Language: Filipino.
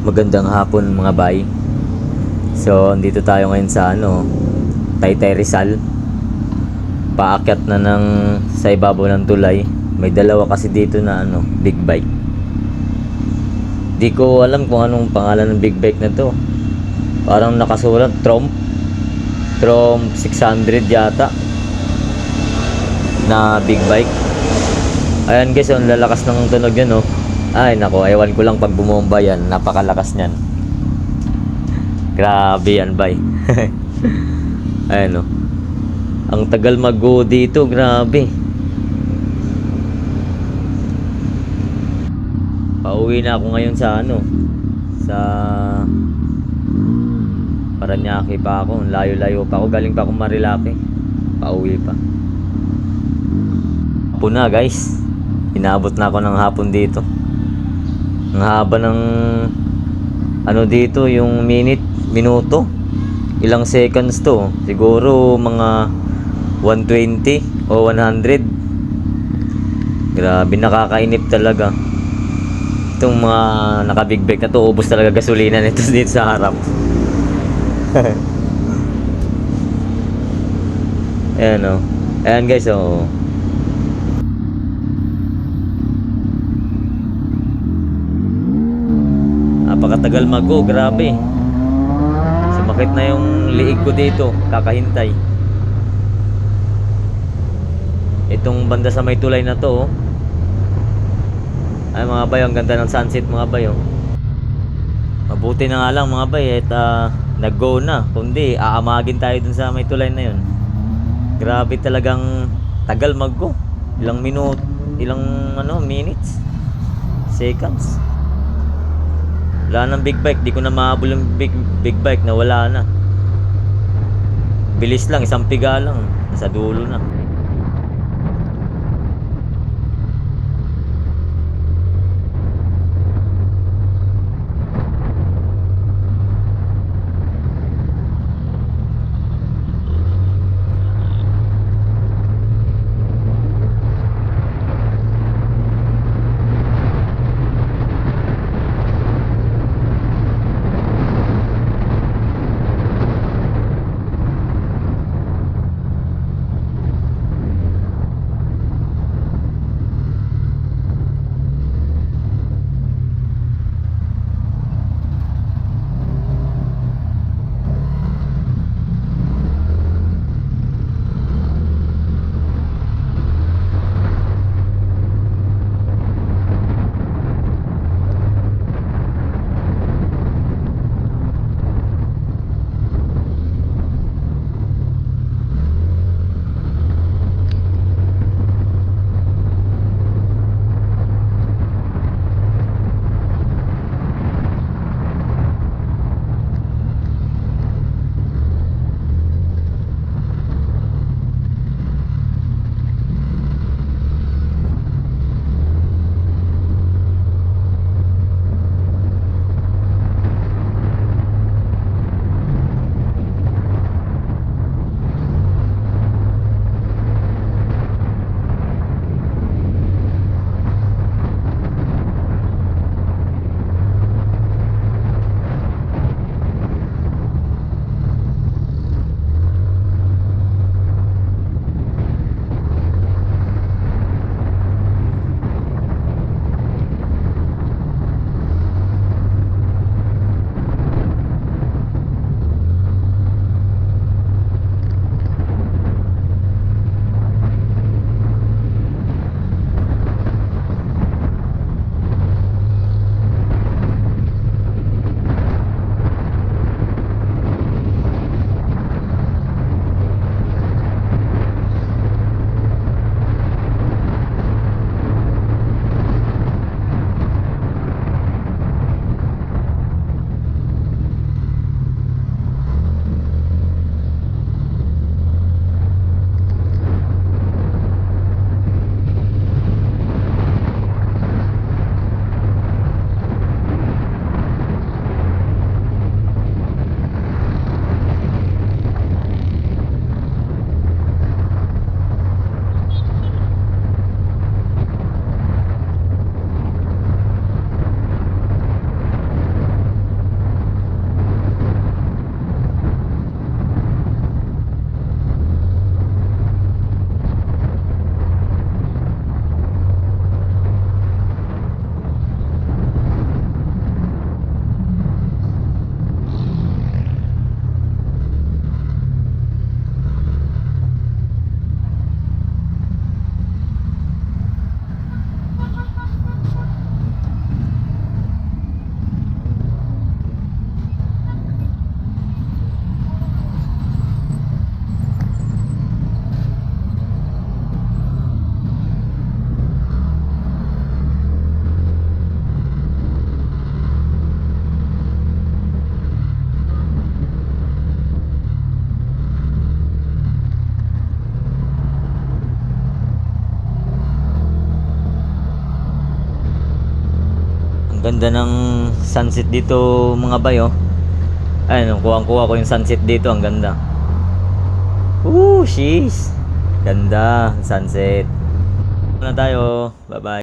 Magandang hapon mga bay. So, andito tayo ngayon sa ano, Taytay Rizal. Paakyat na ng sa ibabaw ng tulay. May dalawa kasi dito na ano, big bike. Di ko alam kung anong pangalan ng big bike na to. Parang nakasulat Trump. Trump 600 yata. Na big bike. Ayan guys, ang lalakas ng tunog yan oh. Ay nako, ewan ko lang pag bumomba yan, napakalakas niyan. Grabe yan, bay. Ayan oh. Ang tagal mag-go dito, grabe. Pauwi na ako ngayon sa ano, sa Paranaque pa ako, layo-layo pa ako, galing pa ako Marilake. Pauwi pa. Hapon na guys. Inabot na ako ng hapon dito. Ang haba ng ano dito yung minute, minuto. Ilang seconds to? Siguro mga 120 o 100. Grabe nakakainip talaga. Itong mga naka-big bag na to, ubos talaga gasolina nito dito sa harap. Ayan o. Ayan guys, oh. Napakatagal mag-go, grabe. Sumakit na yung liig ko dito, kakahintay. Itong banda sa may tulay na to, oh. Ay mga bayo, ang ganda ng sunset mga bayo. Mabuti na nga lang mga bay, at ah, nag-go na. Kundi, aamagin tayo dun sa may tulay na yun. Grabe talagang tagal mag-go. Ilang minute, ilang ano, minutes, seconds. Wala nang big bike, di ko na mahabol yung big, big bike na wala na. Bilis lang, isang piga lang, nasa dulo na. Ganda ng sunset dito mga bay oh. Ayun, kuha kuha ko yung sunset dito, ang ganda. Woo, sheesh. Ganda, sunset. Na tayo. Bye-bye.